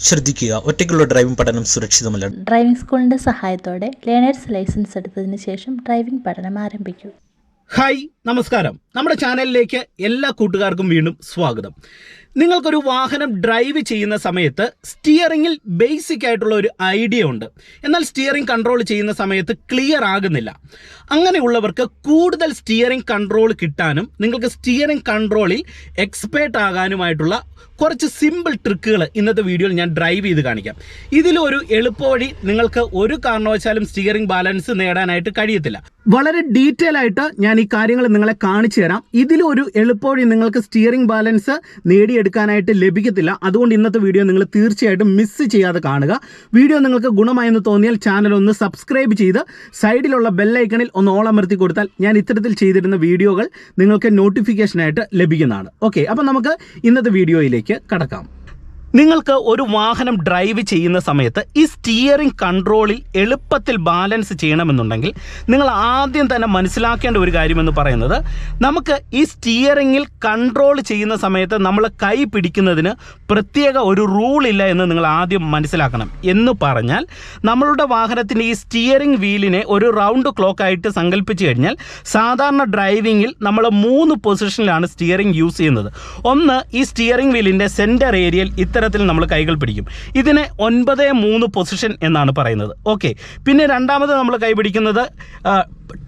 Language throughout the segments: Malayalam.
ശ്രദ്ധിക്കുക. ഒറ്റയ്ക്കുള്ള ഡ്രൈവിംഗ് പഠനം സുരക്ഷിതമല്ല. ഡ്രൈവിംഗ് സ്കൂളിന്റെ സഹായത്തോടെ ലേണേഴ്സ് ലൈസൻസ് എടുത്തതിന് ശേഷം ഡ്രൈവിംഗ് പഠനം ആരംഭിക്കൂ. ഹായ് നമസ്കാരം. നമ്മുടെ ചാനലിലേക്ക് എല്ലാ കൂട്ടുകാർക്കും വീണ്ടും സ്വാഗതം. നിങ്ങൾക്കൊരു വാഹനം ഡ്രൈവ് ചെയ്യുന്ന സമയത്ത് സ്റ്റിയറിങ്ങിൽ ബേസിക് ആയിട്ടുള്ള ഒരു ഐഡിയ ഉണ്ട്. എന്നാൽ സ്റ്റിയറിംഗ് കൺട്രോൾ ചെയ്യുന്ന സമയത്ത് ക്ലിയർ ആകുന്നില്ല. അങ്ങനെയുള്ളവർക്ക് കൂടുതൽ സ്റ്റിയറിംഗ് കൺട്രോൾ കിട്ടാനും നിങ്ങൾക്ക് സ്റ്റിയറിംഗ് കൺട്രോളിൽ എക്സ്പേർട്ട് ആകാനുമായിട്ടുള്ള കുറച്ച് സിമ്പിൾ ട്രിക്കുകൾ ഇന്നത്തെ വീഡിയോയിൽ ഞാൻ ഡ്രൈവ് ചെയ്ത് കാണിക്കാം. ഇതിലൊരു എളുപ്പവഴി നിങ്ങൾക്ക് ഒരു കാരണവശാലും സ്റ്റിയറിംഗ് ബാലൻസ് നേടാനായിട്ട് കഴിയത്തില്ല. വളരെ ഡീറ്റെയിൽ ആയിട്ട് ഞാൻ ഈ കാര്യങ്ങൾ നിങ്ങളെ കാണിച്ചു തരാം. ഇതിലൊരു എളുപ്പവഴി നിങ്ങൾക്ക് സ്റ്റിയറിംഗ് ബാലൻസ് നേടിയെടുക്കാനായിട്ട് ലഭിക്കത്തില്ല. അതുകൊണ്ട് ഇന്നത്തെ വീഡിയോ നിങ്ങൾ തീർച്ചയായിട്ടും മിസ് ചെയ്യാതെ കാണുക. വീഡിയോ നിങ്ങൾക്ക് ഗുണമായെന്ന് തോന്നിയാൽ ചാനൽ ഒന്ന് സബ്സ്ക്രൈബ് ചെയ്ത് സൈഡിലുള്ള ബെല്ലൈക്കണിൽ ഒന്ന് ഓളമർത്തി കൊടുത്താൽ ഞാൻ ഇത്തരത്തിൽ ചെയ്തിരുന്ന വീഡിയോകൾ നിങ്ങൾക്ക് നോട്ടിഫിക്കേഷനായിട്ട് ലഭിക്കുന്നതാണ്. ഓക്കെ അപ്പം നമുക്ക് ഇന്നത്തെ വീഡിയോയിലേക്ക് കടക്കാം. നിങ്ങൾക്ക് ഒരു വാഹനം ഡ്രൈവ് ചെയ്യുന്ന സമയത്ത് ഈ സ്റ്റിയറിംഗ് കൺട്രോളിൽ എളുപ്പത്തിൽ ബാലൻസ് ചെയ്യണമെന്നുണ്ടെങ്കിൽ നിങ്ങൾ ആദ്യം തന്നെ മനസ്സിലാക്കേണ്ട ഒരു കാര്യമെന്ന് പറയുന്നത് നമുക്ക് ഈ സ്റ്റിയറിംഗിൽ കൺട്രോൾ ചെയ്യുന്ന സമയത്ത് നമ്മൾ കൈ പിടിക്കുന്നതിന് പ്രത്യേക ഒരു റൂൾ ഇല്ല എന്ന് നിങ്ങൾ ആദ്യം മനസ്സിലാക്കണം. എന്ന് പറഞ്ഞാൽ നമ്മളുടെ വാഹനത്തിന്റെ ഈ സ്റ്റിയറിംഗ് വീലിനെ ഒരു റൗണ്ട് ക്ലോക്ക് ആയിട്ട് സങ്കല്പിച്ച് കഴിഞ്ഞാൽ സാധാരണ ഡ്രൈവിങ്ങിൽ നമ്മൾ മൂന്ന് പൊസിഷനിലാണ് സ്റ്റിയറിംഗ് യൂസ് ചെയ്യുന്നത്. ഒന്ന് ഈ സ്റ്റിയറിംഗ് വീലിന്റെ സെന്റർ ഏരിയയിൽ ഇത്തരത്തിൽ നമ്മൾ കൈകൾ പിടിക്കും. ഇതിനെ ഒൻപത് മൂന്ന് പൊസിഷൻ എന്നാണ് പറയുന്നത്. ഓക്കെ. പിന്നെ രണ്ടാമത് നമ്മൾ കൈ പിടിക്കുന്നത്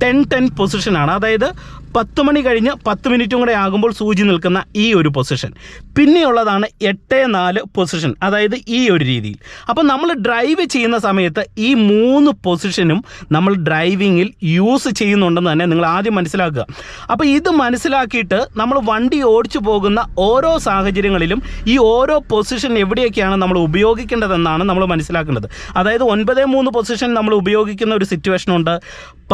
ടെൻ ടെൻ പൊസിഷനാണ്. അതായത് പത്ത് മണി കഴിഞ്ഞ് പത്ത് മിനിറ്റും കൂടെ ആകുമ്പോൾ സൂചി നിൽക്കുന്ന ഈ ഒരു പൊസിഷൻ. പിന്നെയുള്ളതാണ് എട്ട് നാല് പൊസിഷൻ അതായത് ഈ ഒരു രീതിയിൽ. അപ്പോൾ നമ്മൾ ഡ്രൈവ് ചെയ്യുന്ന സമയത്ത് ഈ മൂന്ന് പൊസിഷനും നമ്മൾ ഡ്രൈവിങ്ങിൽ യൂസ് ചെയ്യുന്നുണ്ടെന്ന് തന്നെ നിങ്ങൾ ആദ്യം മനസ്സിലാക്കുക. അപ്പോൾ ഇത് മനസ്സിലാക്കിയിട്ട് നമ്മൾ വണ്ടി ഓടിച്ചു പോകുന്ന ഓരോ സാഹചര്യങ്ങളിലും ഈ ഓരോ പൊസിഷൻ എവിടെയൊക്കെയാണ് നമ്മൾ ഉപയോഗിക്കേണ്ടതെന്നാണ് നമ്മൾ മനസ്സിലാക്കേണ്ടത്. അതായത് ഒൻപത് മൂന്ന് പൊസിഷൻ നമ്മൾ ഉപയോഗിക്കുന്ന ഒരു സിറ്റുവേഷൻ ഉണ്ട്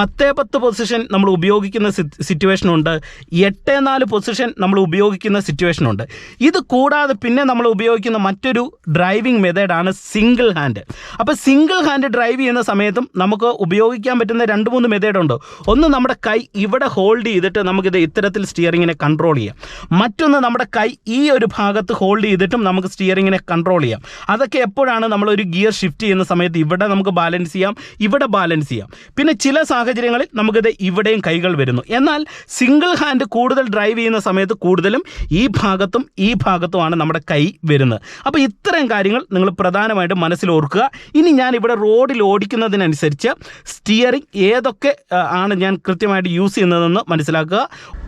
പത്ത് പത്ത് പൊസിഷൻ നമ്മൾ ഉപയോഗിക്കുന്ന സിറ്റുവേഷൻ ഉണ്ട്. എട്ട് നാല് പൊസിഷൻ നമ്മൾ ഉപയോഗിക്കുന്ന സിറ്റുവേഷനുണ്ട് ഇത് കൂടാതെ പിന്നെ നമ്മൾ ഉപയോഗിക്കുന്ന മറ്റൊരു ഡ്രൈവിംഗ് മെത്തേഡാണ് സിംഗിൾ ഹാൻഡ് അപ്പോൾ സിംഗിൾ ഹാൻഡ് ഡ്രൈവ് ചെയ്യുന്ന സമയത്തും നമുക്ക് ഉപയോഗിക്കാൻ പറ്റുന്ന രണ്ട് മൂന്ന് മെത്തേഡുണ്ട് ഒന്ന് നമ്മുടെ കൈ ഇവിടെ ഹോൾഡ് ചെയ്തിട്ട് നമുക്കിത് ഇത്തരത്തിൽ സ്റ്റിയറിങ്ങിനെ കൺട്രോൾ ചെയ്യാം. മറ്റൊന്ന് നമ്മുടെ കൈ ഈ ഒരു ഭാഗത്ത് ഹോൾഡ് ചെയ്തിട്ടും നമുക്ക് സ്റ്റിയറിങ്ങിനെ കൺട്രോൾ ചെയ്യാം. അതൊക്കെ എപ്പോഴാണ് നമ്മളൊരു ഗിയർ ഷിഫ്റ്റ് ചെയ്യുന്ന സമയത്ത് ഇവിടെ നമുക്ക് ബാലൻസ് ചെയ്യാം ഇവിടെ ബാലൻസ് ചെയ്യാം. പിന്നെ ചില സാഹചര്യങ്ങളിൽ നമുക്കിത് ഇവിടെയും കൈകൾ വരുന്നു. എന്നാൽ സിംഗിൾ ഹാൻഡ് കൂടുതൽ ഡ്രൈവ് ചെയ്യുന്ന സമയത്ത് കൂടുതലും ഈ ഭാഗത്തും ഈ ഭാഗത്തുമാണ് നമ്മുടെ കൈ വരുന്നത്. അപ്പോൾ ഇത്തരം കാര്യങ്ങൾ നിങ്ങൾ പ്രധാനമായിട്ടും മനസ്സിൽ ഓർക്കുക. ഇനി ഞാൻ ഇവിടെ റോഡിൽ ഓടിക്കുന്നതിനനുസരിച്ച് സ്റ്റിയറിംഗ് ഏതൊക്കെ ആണ് ഞാൻ കൃത്യമായിട്ട് യൂസ് ചെയ്യുന്നതെന്ന് മനസ്സിലാക്കുക.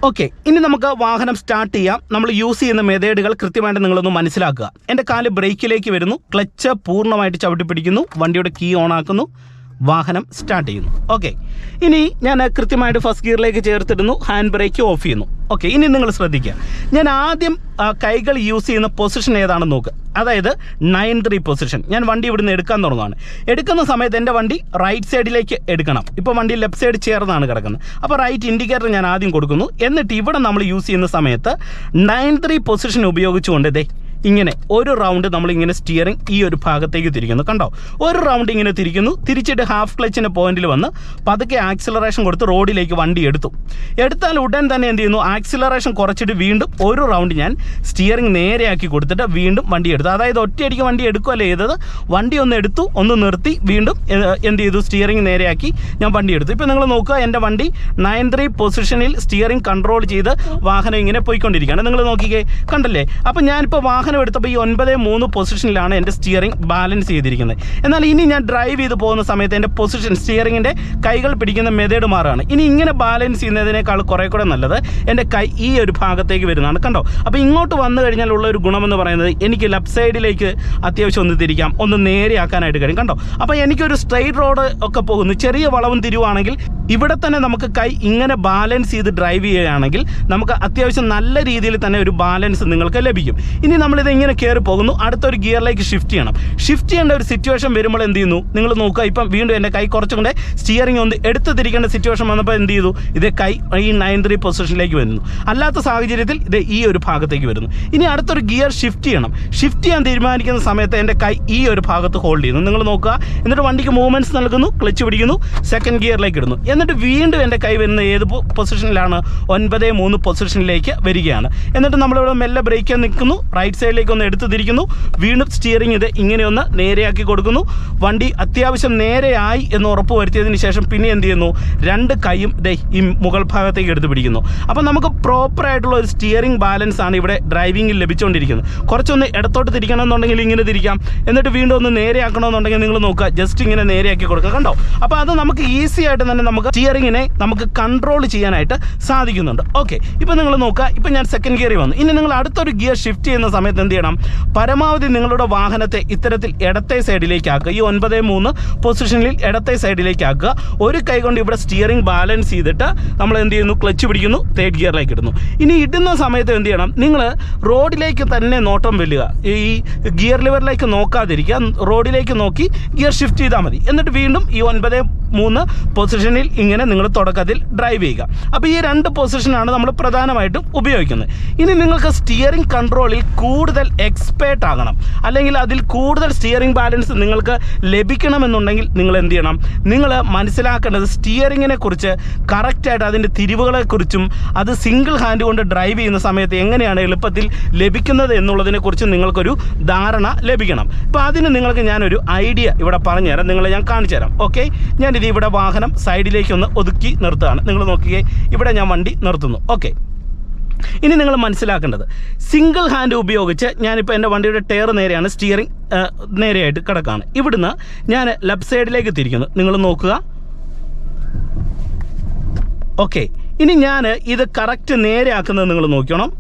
ഓക്കെ ഇനി നമുക്ക് വാഹനം സ്റ്റാർട്ട് ചെയ്യാം. നമ്മൾ യൂസ് ചെയ്യുന്ന മെതേഡുകൾ കൃത്യമായിട്ട് നിങ്ങളൊന്ന് മനസ്സിലാക്കുക. എന്റെ കാൽ ബ്രേക്കിലേക്ക് വരുന്നു. ക്ലച്ച് പൂർണമായിട്ട് ചവിട്ടി പിടിക്കുന്നു വണ്ടിയുടെ കീ ഓൺ ആക്കുന്നു. വാഹനം സ്റ്റാർട്ട് ചെയ്യുന്നു. ഓക്കെ ഇനി ഞാൻ കൃത്യമായിട്ട് ഫസ്റ്റ് ഗിയറിലേക്ക് ചേർത്തിടുന്നു. ഹാൻഡ് ബ്രേക്ക് ഓഫ് ചെയ്യുന്നു. ഓക്കെ ഇനി നിങ്ങൾ ശ്രദ്ധിക്കുക. ഞാൻ ആദ്യം കൈകൾ യൂസ് ചെയ്യുന്ന പൊസിഷൻ ഏതാണെന്ന് നോക്കുക അതായത് നയൻ ത്രീ പൊസിഷൻ ഞാൻ വണ്ടി ഇവിടുന്ന് എടുക്കാൻ തുടങ്ങുകയാണ് എടുക്കുന്ന സമയത്ത് എന്റെ വണ്ടി റൈറ്റ് സൈഡിലേക്ക് എടുക്കണം. ഇപ്പോൾ വണ്ടി ലെഫ്റ്റ് സൈഡ് ചേർന്നാണ് കിടക്കുന്നത്. അപ്പോൾ റൈറ്റ് ഇൻഡിക്കേറ്റർ ഞാൻ ആദ്യം കൊടുക്കുന്നു. എന്നിട്ട് ഇവിടെ നമ്മൾ യൂസ് ചെയ്യുന്ന സമയത്ത് നയൻ ത്രീ പൊസിഷൻ ഉപയോഗിച്ചുകൊണ്ട് ദേ ഇങ്ങനെ ഒരു റൗണ്ട് നമ്മൾ ഇങ്ങനെ സ്റ്റിയറിംഗ് ഈ ഒരു ഭാഗത്തേക്ക് തിരിക്കുന്നു. കണ്ടോ? ഒരു റൗണ്ട് ഇങ്ങനെ തിരിക്കുന്നു. തിരിച്ചിട്ട് ഹാഫ് ക്ലച്ചിന്റെ പോയിന്റിൽ വന്ന് പതുക്കെ ആക്സിലറേഷൻ കൊടുത്ത് റോഡിലേക്ക് വണ്ടി എടുത്തു. എടുത്താൽ ഉടൻ തന്നെ എന്ത് ചെയ്യുന്നു? ആക്സിലറേഷൻ കുറച്ചിട്ട് വീണ്ടും ഒരു റൗണ്ട് ഞാൻ സ്റ്റിയറിംഗ് നേരെയാക്കി കൊടുത്തിട്ട് വീണ്ടും വണ്ടി എടുത്തു. അതായത് ഒറ്റയടിക്ക് വണ്ടി എടുക്കുകയല്ല ചെയ്തത്? വണ്ടി ഒന്ന് എടുത്തു ഒന്ന് നിർത്തി വീണ്ടും എന്ത് ചെയ്തു? സ്റ്റിയറിംഗ് നേരെയാക്കി ഞാൻ വണ്ടി എടുത്തു. ഇപ്പോൾ നിങ്ങൾ നോക്കുക എന്റെ വണ്ടി നയൻ ത്രീ പൊസിഷനിൽ സ്റ്റിയറിംഗ് കൺട്രോൾ ചെയ്ത് വാഹനം ഇങ്ങനെ പോയിക്കൊണ്ടിരിക്കുകയാണ്. നിങ്ങൾ നോക്കിക്കേ കണ്ടല്ലേ? അപ്പോൾ ഞാനിപ്പോൾ വാഹനം എടുത്തപ്പോൾ ഈ ഒൻപത് മൂന്ന് പൊസിഷനിലാണ് എന്റെ സ്റ്റിയറിംഗ് ബാലൻസ് ചെയ്തിരിക്കുന്നത്. എന്നാൽ ഇനി ഞാൻ ഡ്രൈവ് ചെയ്ത് പോകുന്ന സമയത്ത് എന്റെ പൊസിഷൻ സ്റ്റിയറിങ്ങിന്റെ കൈകൾ പിടിക്കുന്ന മെതേഡ് മാറുകയാണ് ഇനി ഇങ്ങനെ ബാലൻസ് ചെയ്യുന്നതിനേക്കാൾ കുറേ കൂടെ നല്ലത് എന്റെ കൈ ഈ ഒരു ഭാഗത്തേക്ക് വരുന്നതാണ്. കണ്ടോ? അപ്പോൾ ഇങ്ങോട്ട് വന്നു കഴിഞ്ഞാൽ ഉള്ള ഒരു ഗുണമെന്ന് പറയുന്നത് എനിക്ക് ലെഫ്റ്റ് സൈഡിലേക്ക് അത്യാവശ്യം ഒന്ന് തിരിക്കാം. ഒന്ന് നേരെയാക്കാനായിട്ട് കഴിയും. കണ്ടോ? അപ്പോൾ എനിക്കൊരു സ്ട്രെയിറ്റ് റോഡ് ഒക്കെ പോകുന്നു. ചെറിയ വളവും തിരിവാണെങ്കിൽ ഇവിടെ തന്നെ നമുക്ക് കൈ ഇങ്ങനെ ബാലൻസ് ചെയ്ത് ഡ്രൈവ് ചെയ്യുകയാണെങ്കിൽ നമുക്ക് അത്യാവശ്യം നല്ല രീതിയിൽ തന്നെ ഒരു ബാലൻസ് നിങ്ങൾക്ക് ലഭിക്കും. ഇനി നമ്മളിത് ഇങ്ങനെ കയറി പോകുന്നു. അടുത്തൊരു ഗിയറിലേക്ക് ഷിഫ്റ്റ് ചെയ്യണം. ഷിഫ്റ്റ് ചെയ്യേണ്ട ഒരു സിറ്റുവേഷൻ വരുമ്പോൾ എന്ത് ചെയ്യുന്നു? നിങ്ങൾ നോക്കുക ഇപ്പം വീണ്ടും എന്റെ കൈ കുറച്ചും കൂടെ സ്റ്റിയറിംഗ് ഒന്ന് എടുത്ത് തിരിക്കേണ്ട സിറ്റുവേഷൻ വന്നപ്പോൾ എന്ത് ചെയ്തു? ഇത് കൈ ഈ നയൻ ത്രീ പൊസിഷനിലേക്ക് വരുന്നു. അല്ലാത്ത സാഹചര്യത്തിൽ ഇത് ഈ ഒരു ഭാഗത്തേക്ക് വരുന്നു. ഇനി അടുത്തൊരു ഗിയർ ഷിഫ്റ്റ് ചെയ്യണം. ഷിഫ്റ്റ് ചെയ്യാൻ തീരുമാനിക്കുന്ന സമയത്ത് എന്റെ കൈ ഈ ഒരു ഭാഗത്ത് ഹോൾഡ് ചെയ്യുന്നു. നിങ്ങൾ നോക്കുക എന്നിട്ട് വണ്ടിക്ക് മൂവ്മെന്റ്സ് നൽകുന്നു ക്ലച്ച് പിടിക്കുന്നു സെക്കൻഡ് ഗിയറിലേക്ക് ഇടുന്നു. എന്നിട്ട് വീണ്ടും എന്റെ കൈ വരുന്ന ഏത് പൊസിഷനിലാണ് ഒൻപത് മൂന്ന് പൊസിഷനിലേക്ക് വരികയാണ്. എന്നിട്ട് നമ്മളിവിടെ മെല്ലെ ബ്രേക്ക് നിൽക്കുന്നു. റൈറ്റ് സൈഡ് സൈഡിലേക്ക് ഒന്ന് എടുത്തു തിരിക്കുന്നു വീണ്ടും സ്റ്റിയറിംഗ് ഇത് ഇങ്ങനെയൊന്ന് നേരെയാക്കി കൊടുക്കുന്നു. വണ്ടി അത്യാവശ്യം നേരെയായി എന്ന് ഉറപ്പ് വരുത്തിയതിന് ശേഷം പിന്നെ എന്ത് ചെയ്യുന്നു? രണ്ട് കൈയും ദേ ഈ മുകൾ ഭാഗത്തേക്ക് എടുത്തു പിടിക്കുന്നു അപ്പോൾ നമുക്ക് പ്രോപ്പറായിട്ടുള്ള ഒരു സ്റ്റിയറിംഗ് ബാലൻസ് ആണ് ഇവിടെ ഡ്രൈവിങ്ങിൽ ലഭിച്ചുകൊണ്ടിരിക്കുന്നത് കുറച്ചൊന്ന് ഇടത്തോട്ട് തിരിക്കണമെന്നുണ്ടെങ്കിൽ ഇങ്ങനെ തിരിക്കാം. എന്നിട്ട് വീണ്ടും ഒന്ന് നേരെയാക്കണമെന്നുണ്ടെങ്കിൽ നിങ്ങൾ നോക്കുക. ജസ്റ്റ് ഇങ്ങനെ നേരെയാക്കി കൊടുക്കുക. കണ്ടോ? അപ്പോൾ അത് നമുക്ക് ഈസി ആയിട്ട് തന്നെ നമുക്ക് സ്റ്റിയറിങ്ങിനെ നമുക്ക് കൺട്രോൾ ചെയ്യാനായിട്ട് സാധിക്കുന്നുണ്ട്. ഓക്കെ ഇപ്പോൾ നിങ്ങൾ നോക്കുക. ഇപ്പോൾ ഞാൻ സെക്കൻഡ് ഗിയറിൽ വന്നു. ഇനി നിങ്ങൾ അടുത്തൊരു ഗിയർ ഷിഫ്റ്റ് ചെയ്യുന്ന സമയത്ത് എന്ത് ചെയ്യണം? പരമാവധി നിങ്ങളുടെ വാഹനത്തെ ഇത്തരത്തിൽ ഇടത്തെ സൈഡിലേക്ക് ആക്കുക. ഈ ഒൻപത് മൂന്ന് പൊസിഷനിൽ ഇടത്തെ സൈഡിലേക്ക് ആക്കുക. ഒരു കൈ കൊണ്ട് ഇവിടെ സ്റ്റിയറിംഗ് ബാലൻസ് ചെയ്തിട്ട് നമ്മൾ എന്ത് ചെയ്യുന്നു? ക്ലച്ച് പിടിക്കുന്നു. തേർഡ് ഗിയറിലേക്ക് ഇടുന്നു. ഇനി ഇടുന്ന സമയത്ത് എന്ത് ചെയ്യണം? നിങ്ങൾ റോഡിലേക്ക് തന്നെ നോട്ടം വെല്ലുക. ഈ ഗിയർ ലിവറിലേക്ക് നോക്കാതിരിക്കുക. റോഡിലേക്ക് നോക്കി ഗിയർ ഷിഫ്റ്റ് ചെയ്താൽ മതി. എന്നിട്ട് വീണ്ടും ഈ ഒൻപത് മൂന്ന് പൊസിഷനിൽ ഇങ്ങനെ നിങ്ങൾ തുടക്കത്തിൽ ഡ്രൈവ് ചെയ്യുക. അപ്പോൾ ഈ രണ്ട് പൊസിഷനാണ് നമ്മൾ പ്രധാനമായിട്ടും ഉപയോഗിക്കുന്നത്. ഇനി നിങ്ങൾക്ക് സ്റ്റിയറിംഗ് കൺട്രോളിൽ കൂടുതൽ എക്സ്പേർട്ട് ആകണം. അല്ലെങ്കിൽ അതിൽ കൂടുതൽ സ്റ്റിയറിംഗ് ബാലൻസ് നിങ്ങൾക്ക് ലഭിക്കണമെന്നുണ്ടെങ്കിൽ നിങ്ങൾ എന്ത് ചെയ്യണം? നിങ്ങൾ മനസ്സിലാക്കേണ്ടത് സ്റ്റിയറിങ്ങിനെ കുറിച്ച് കറക്റ്റായിട്ട് അതിന്റെ തിരിവുകളെക്കുറിച്ചും അത് സിംഗിൾ ഹാൻഡ് കൊണ്ട് ഡ്രൈവ് ചെയ്യുന്ന സമയത്ത് എങ്ങനെയാണ് എളുപ്പത്തിൽ ലഭിക്കുന്നത് എന്നുള്ളതിനെക്കുറിച്ച് നിങ്ങൾക്കൊരു ധാരണ ലഭിക്കണം. അപ്പോൾ അതിന് നിങ്ങൾക്ക് ഞാനൊരു ഐഡിയ ഇവിടെ പറഞ്ഞുതരാം. നിങ്ങളെ ഞാൻ കാണിച്ചു തരാം ഓക്കെ ഞാനിത് ഇവിടെ വാഹനം സൈഡിലേക്ക് ഒന്ന് ഒതുക്കി നിർത്തുകയാണ്. നിങ്ങൾ നോക്കിയേ ഇവിടെ ഞാൻ വണ്ടി നിർത്തുന്നു. ഓക്കെ. ഇനി നിങ്ങൾ മനസ്സിലാക്കേണ്ടത് സിംഗിൾ ഹാൻഡ് ഉപയോഗിച്ച് ഞാനിപ്പോൾ എന്റെ വണ്ടിയുടെ ടയർ നേരെയാണ് സ്റ്റിയറിംഗ് നേരെയായിട്ട് കിടക്കുകയാണ് ഇവിടുന്ന് ഞാൻ ലെഫ്റ്റ് സൈഡിലേക്ക് തിരിക്കുന്നു. നിങ്ങൾ നോക്കുക. ഓക്കെ. ഇനി ഞാൻ ഇത് കറക്റ്റ് നേരെയാക്കുന്നത് നിങ്ങൾ നോക്കണം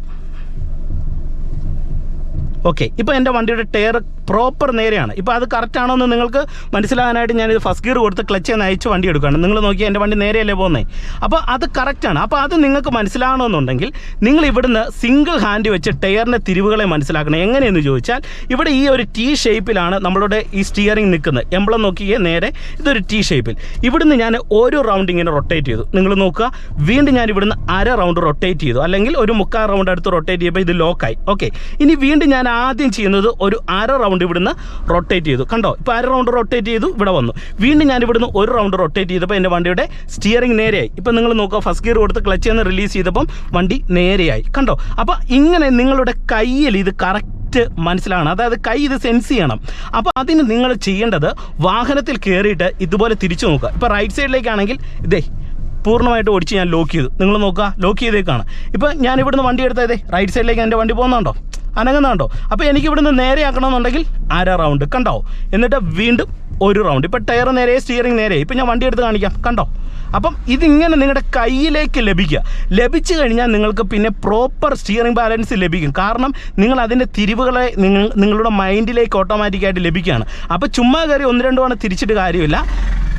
ഓക്കെ. ഇപ്പോൾ എന്റെ വണ്ടിയുടെ ടയർ പ്രോപ്പർ നേരെയാണ്. ഇപ്പോൾ അത് കറക്റ്റ് ആണോ എന്ന് നിങ്ങൾക്ക് മനസ്സിലാകാനായിട്ട് ഞാനിത് ഫസ്റ്റ് ഗിയർ കൊടുത്ത് ക്ലച്ച് എന്ന് അയച്ച് വണ്ടി എടുക്കുകയാണ്. നിങ്ങൾ നോക്കി എന്റെ വണ്ടി നേരെയല്ലേ പോകുന്നത് അപ്പോൾ അത് കറക്റ്റാണ് അപ്പോൾ അത് നിങ്ങൾക്ക് മനസ്സിലാകണമെന്നുണ്ടെങ്കിൽ നിങ്ങൾ ഇവിടുന്ന് സിംഗിൾ ഹാൻഡ് വെച്ച് ടയറിന്റെ തിരിവുകളെ മനസ്സിലാക്കണം. എങ്ങനെയെന്ന് ചോദിച്ചാൽ ഇവിടെ ഈ ഒരു ടി ഷേപ്പിലാണ് നമ്മളുടെ ഈ സ്റ്റിയറിംഗ് നിൽക്കുന്നത്. എംബ്ലം നോക്കിയേ നേരെ ഇതൊരു ടി ഷേപ്പിൽ ഇവിടുന്ന് ഞാൻ ഓരോ റൗണ്ട് ഇങ്ങനെ റൊട്ടേറ്റ് ചെയ്തു. നിങ്ങൾ നോക്കുക. വീണ്ടും ഞാൻ ഇവിടുന്ന് അര റൗണ്ട് റൊട്ടേറ്റ് ചെയ്തു. അല്ലെങ്കിൽ ഒരു മുക്കാൽ റൗണ്ട് അടുത്ത് റൊട്ടേറ്റ് ചെയ്യുമ്പോൾ ഇത് ലോക്കായി ഓക്കെ ഇനി വീണ്ടും ഞാൻ ആദ്യം ചെയ്യുന്നത് ഒരു അര റൗണ്ട് ഇവിടുന്ന് റൊട്ടേറ്റ് ചെയ്തു. കണ്ടോ? ഇപ്പോൾ അര റൗണ്ട് റൊട്ടേറ്റ് ചെയ്തു ഇവിടെ വന്നു. വീണ്ടും ഞാൻ ഇവിടുന്ന് ഒരു റൗണ്ട് റൊട്ടേറ്റ് ചെയ്തപ്പോൾ എന്റെ വണ്ടിയുടെ സ്റ്റിയറിംഗ് നേരെയായി. ഇപ്പം നിങ്ങൾ നോക്കുക ഫസ്റ്റ് ഗിയർ കൊടുത്ത് ക്ലച്ച് എന്ന് റിലീസ് ചെയ്തപ്പം വണ്ടി നേരെയായി. കണ്ടോ? അപ്പോൾ ഇങ്ങനെ നിങ്ങളുടെ കയ്യിൽ ഇത് കറക്റ്റ് മനസ്സിലാണ്. അതായത് കൈ ഇത് സെൻസ് ചെയ്യണം. അപ്പോൾ അതിന് നിങ്ങൾ ചെയ്യേണ്ടത് വാഹനത്തിൽ കയറിയിട്ട് ഇതുപോലെ തിരിച്ചു നോക്കുക. ഇപ്പോൾ റൈറ്റ് സൈഡിലേക്കാണെങ്കിൽ ഇതേ പൂർണമായിട്ട് ഓടിച്ച് ഞാൻ ലോക്ക് ചെയ്തു. നിങ്ങൾ നോക്കുക ലോക്ക് ചെയ്തേക്കാണ്. ഇപ്പോൾ ഞാൻ ഇവിടുന്ന് വണ്ടി എടുത്തതേ റൈറ്റ് സൈഡിലേക്ക് എന്റെ വണ്ടി പോകുന്നുണ്ടോ? അനങ്ങുന്നുണ്ടോ അപ്പോൾ എനിക്ക് ഇവിടുന്ന് നേരെ ആക്കണമെന്നുണ്ടെങ്കിൽ അര റൗണ്ട് കണ്ടോ? എന്നിട്ട് വീണ്ടും ഒരു റൗണ്ട് ഇപ്പോൾ ടയർ നേരെ സ്റ്റിയറിംഗ് നേരെ. ഇപ്പം ഞാൻ വണ്ടി എടുത്ത് കാണിക്കാം. കണ്ടോ? അപ്പം ഇതിങ്ങനെ നിങ്ങളുടെ കയ്യിലേക്ക് ലഭിക്കുക. ലഭിച്ചു കഴിഞ്ഞാൽ നിങ്ങൾക്ക് പിന്നെ പ്രോപ്പർ സ്റ്റിയറിംഗ് ബാലൻസ് ലഭിക്കും. കാരണം നിങ്ങൾ അതിന്റെ തിരിവുകളെ നിങ്ങൾ നിങ്ങളുടെ മൈൻഡിലേക്ക് ഓട്ടോമാറ്റിക്കായിട്ട് ലഭിക്കുകയാണ്. അപ്പോൾ ചുമ്മാ കയറി ഒന്ന് രണ്ട് തവണ തിരിച്ചിട്ട് കാര്യമില്ല.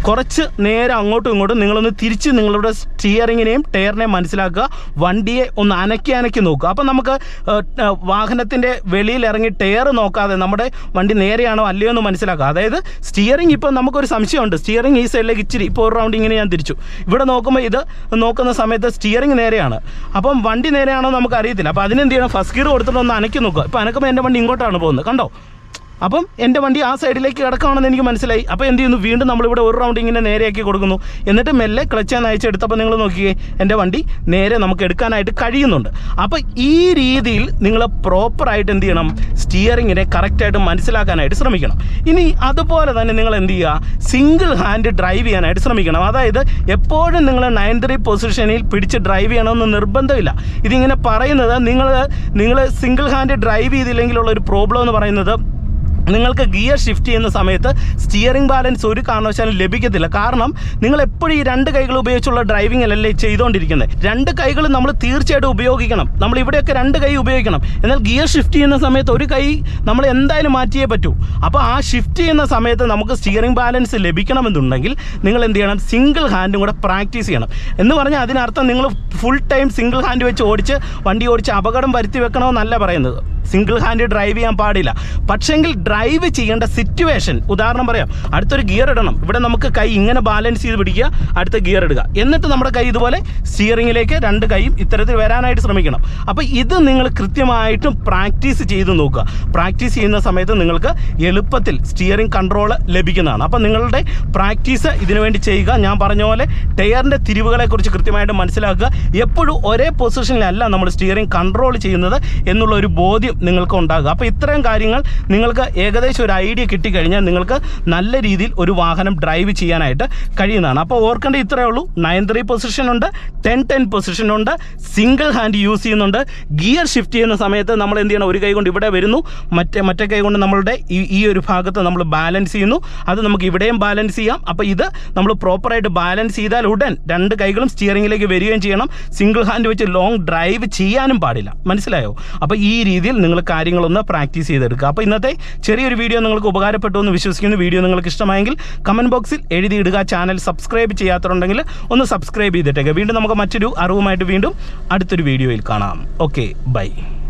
കുറച്ച് നേരെ അങ്ങോട്ടും ഇങ്ങോട്ടും നിങ്ങളൊന്ന് തിരിച്ച് നിങ്ങളുടെ സ്റ്റിയറിങ്ങിനെയും ടയറിനെയും മനസ്സിലാക്കുക. വണ്ടിയെ ഒന്ന് അനക്കി അനക്കി നോക്കുക. അപ്പം നമുക്ക് വാഹനത്തിന്റെ വെളിയിൽ ഇറങ്ങി ടയർ നോക്കാതെ നമ്മുടെ വണ്ടി നേരെയാണോ അല്ലയോ എന്ന് മനസ്സിലാക്കുക. അതായത് സ്റ്റിയറിംഗ് ഇപ്പോൾ നമുക്കൊരു സംശയമുണ്ട്. സ്റ്റിയറിംഗ് ഈ സൈഡിലേക്ക് ഇച്ചിരി ഇപ്പോൾ ഒരു റൗണ്ട് ഇങ്ങനെ ഞാൻ തിരിച്ചു. ഇവിടെ നോക്കുമ്പോൾ ഇത് നോക്കുന്ന സമയത്ത് സ്റ്റിയറിംഗ് നേരെയാണ്. അപ്പം വണ്ടി നേരെയാണോ നമുക്ക് അറിയത്തില്ല അപ്പോൾ അതിനെന്ത് ചെയ്യണം? ഫസ്റ്റ് ഗിയർ കൊടുത്തിട്ട് ഒന്ന് അനക്കി നോക്കുക. ഇപ്പോൾ അനക്കുമ്പോൾ എന്റെ വണ്ടി ഇങ്ങോട്ടാണ് പോകുന്നത്. കണ്ടോ? അപ്പം എന്റെ വണ്ടി ആ സൈഡിലേക്ക് കിടക്കുകയാണെന്ന് എനിക്ക് മനസ്സിലായി. അപ്പോൾ എന്ത് ചെയ്യുന്നു? വീണ്ടും നമ്മളിവിടെ ഒരു റൗണ്ട് ഇങ്ങനെ നേരെയാക്കി കൊടുക്കുന്നു. എന്നിട്ട് മെല്ലെ ക്ലച്ച് ക്ലച്ചാൻ അയച്ചെടുത്തപ്പോൾ നിങ്ങൾ നോക്കിയേ എന്റെ വണ്ടി നേരെ നമുക്ക് എടുക്കാനായിട്ട് കഴിയുന്നുണ്ട്. അപ്പോൾ ഈ രീതിയിൽ നിങ്ങൾ പ്രോപ്പറായിട്ട് എന്ത് ചെയ്യണം? സ്റ്റിയറിങ്ങിനെ കറക്റ്റായിട്ട് മനസ്സിലാക്കാനായിട്ട് ശ്രമിക്കണം. ഇനി അതുപോലെ തന്നെ നിങ്ങൾ എന്ത് ചെയ്യുക? സിംഗിൾ ഹാൻഡ് ഡ്രൈവ് ചെയ്യാനായിട്ട് ശ്രമിക്കണം. അതായത് എപ്പോഴും നിങ്ങൾ നയൻ ത്രീ പൊസിഷനിൽ പിടിച്ച് ഡ്രൈവ് ചെയ്യണമെന്ന് നിർബന്ധമില്ല. ഇതിങ്ങനെ പറയുന്നത് നിങ്ങൾ നിങ്ങൾ സിംഗിൾ ഹാൻഡ് ഡ്രൈവ് ചെയ്തില്ലെങ്കിലുള്ള ഒരു പ്രോബ്ലം എന്ന് പറയുന്നത് നിങ്ങൾക്ക് ഗിയർ ഷിഫ്റ്റ് ചെയ്യുന്ന സമയത്ത് സ്റ്റിയറിംഗ് ബാലൻസ് ഒരു കാരണവശാലും ലഭിക്കത്തില്ല. കാരണം നിങ്ങൾ എപ്പോഴും ഈ രണ്ട് കൈകൾ ഉപയോഗിച്ചുള്ള ഡ്രൈവിംഗ് അല്ലല്ലേ ചെയ്തുകൊണ്ടിരിക്കുന്നത് രണ്ട് കൈകൾ നമ്മൾ തീർച്ചയായിട്ടും ഉപയോഗിക്കണം. നമ്മൾ ഇവിടെയൊക്കെ രണ്ട് കൈ ഉപയോഗിക്കണം. എന്നാൽ ഗിയർ ഷിഫ്റ്റ് ചെയ്യുന്ന സമയത്ത് ഒരു കൈ നമ്മൾ എന്തായാലും മാറ്റിയേ പറ്റൂ. അപ്പോൾ ആ ഷിഫ്റ്റ് ചെയ്യുന്ന സമയത്ത് നമുക്ക് സ്റ്റിയറിംഗ് ബാലൻസ് ലഭിക്കണമെന്നുണ്ടെങ്കിൽ നിങ്ങൾ എന്ത് ചെയ്യണം? സിംഗിൾ ഹാൻഡും കൂടെ പ്രാക്ടീസ് ചെയ്യണം. എന്ന് പറഞ്ഞാൽ അതിനർത്ഥം നിങ്ങൾ ഫുൾ ടൈം സിംഗിൾ ഹാൻഡ് വെച്ച് ഓടിച്ച് വണ്ടി ഓടിച്ച് അപകടം വരുത്തി വെക്കണമെന്നല്ല പറയുന്നത്. സിംഗിൾ ഹാൻഡ് ഡ്രൈവ് ചെയ്യാൻ പാടില്ല. പക്ഷെങ്കിൽ ഡ്രൈവ് ചെയ്യേണ്ട സിറ്റുവേഷൻ ഉദാഹരണം പറയാം. അടുത്തൊരു ഗിയർ ഇടണം. ഇവിടെ നമുക്ക് കൈ ഇങ്ങനെ ബാലൻസ് ചെയ്ത് പിടിക്കുക അടുത്ത ഗിയർ ഇടുക. എന്നിട്ട് നമ്മുടെ കൈ ഇതുപോലെ സ്റ്റിയറിങ്ങിലേക്ക് രണ്ട് കൈയും ഇത്തരത്തിൽ വരാനായിട്ട് ശ്രമിക്കണം. അപ്പോൾ ഇത് നിങ്ങൾ കൃത്യമായിട്ടും പ്രാക്ടീസ് ചെയ്ത് നോക്കുക. പ്രാക്ടീസ് ചെയ്യുന്ന സമയത്ത് നിങ്ങൾക്ക് എളുപ്പത്തിൽ സ്റ്റിയറിംഗ് കൺട്രോൾ ലഭിക്കുന്നതാണ്. അപ്പോൾ നിങ്ങളുടെ പ്രാക്ടീസ് ഇതിനുവേണ്ടി ചെയ്യുക. ഞാൻ പറഞ്ഞ പോലെ ടയറിന്റെ തിരിവുകളെക്കുറിച്ച് കൃത്യമായിട്ട് മനസ്സിലാക്കുക. എപ്പോഴും ഒരേ പൊസിഷനിലല്ല നമ്മൾ സ്റ്റിയറിംഗ് കൺട്രോൾ ചെയ്യുന്നത് എന്നുള്ള ഒരു ബോധ്യം നിങ്ങൾക്ക് ഉണ്ടാകുക. അപ്പോൾ ഇത്രയും കാര്യങ്ങൾ നിങ്ങൾക്ക് ഏകദേശം ഒരു ഐഡിയ കിട്ടിക്കഴിഞ്ഞാൽ നിങ്ങൾക്ക് നല്ല രീതിയിൽ ഒരു വാഹനം ഡ്രൈവ് ചെയ്യാനായിട്ട് കഴിയുന്നതാണ്. അപ്പോൾ ഓർക്കേണ്ട ഇത്രയേ ഉള്ളൂ. നയൻ ത്രീ പൊസിഷൻ ഉണ്ട് ടെൻ ടെൻ പൊസിഷൻ ഉണ്ട് സിംഗിൾ ഹാൻഡ് യൂസ് ചെയ്യുന്നുണ്ട്. ഗിയർ ഷിഫ്റ്റ് ചെയ്യുന്ന സമയത്ത് നമ്മൾ എന്ത് ചെയ്യണം? ഒരു കൈ കൊണ്ട് ഇവിടെ വരുന്നു. മറ്റേ മറ്റേ കൈ കൊണ്ട് നമ്മളുടെ ഈ ഈ ഒരു ഭാഗത്ത് നമ്മൾ ബാലൻസ് ചെയ്യുന്നു. അത് നമുക്ക് ഇവിടെയും ബാലൻസ് ചെയ്യാം. അപ്പോൾ ഇത് നമ്മൾ പ്രോപ്പറായിട്ട് ബാലൻസ് ചെയ്താൽ ഉടൻ രണ്ട് കൈകളും സ്റ്റിയറിംഗിലേക്ക് വരികയും ചെയ്യണം. സിംഗിൾ ഹാൻഡ് വെച്ച് ലോങ് ഡ്രൈവ് ചെയ്യാനും പാടില്ല. മനസ്സിലായോ? അപ്പോൾ ഈ രീതിയിൽ നിങ്ങൾ കാര്യങ്ങളൊന്ന് പ്രാക്ടീസ് ചെയ്തെടുക്കുക. അപ്പോൾ ഇന്നത്തെ ചെറിയൊരു വീഡിയോ നിങ്ങൾക്ക് ഉപകാരപ്പെട്ടു എന്ന് വിശ്വസിക്കുന്നു. വീഡിയോ നിങ്ങൾക്ക് ഇഷ്ടമായെങ്കിൽ കമന്റ് ബോക്സിൽ എഴുതിയിടുക. ചാനൽ സബ്സ്ക്രൈബ് ചെയ്യാത്തതുണ്ടെങ്കിൽ ഒന്ന് സബ്സ്ക്രൈബ് ചെയ്തിട്ടേക്കുക വീണ്ടും നമുക്ക് മറ്റൊരു അറിവുമായിട്ട് വീണ്ടും അടുത്തൊരു വീഡിയോയിൽ കാണാം. Okay bye.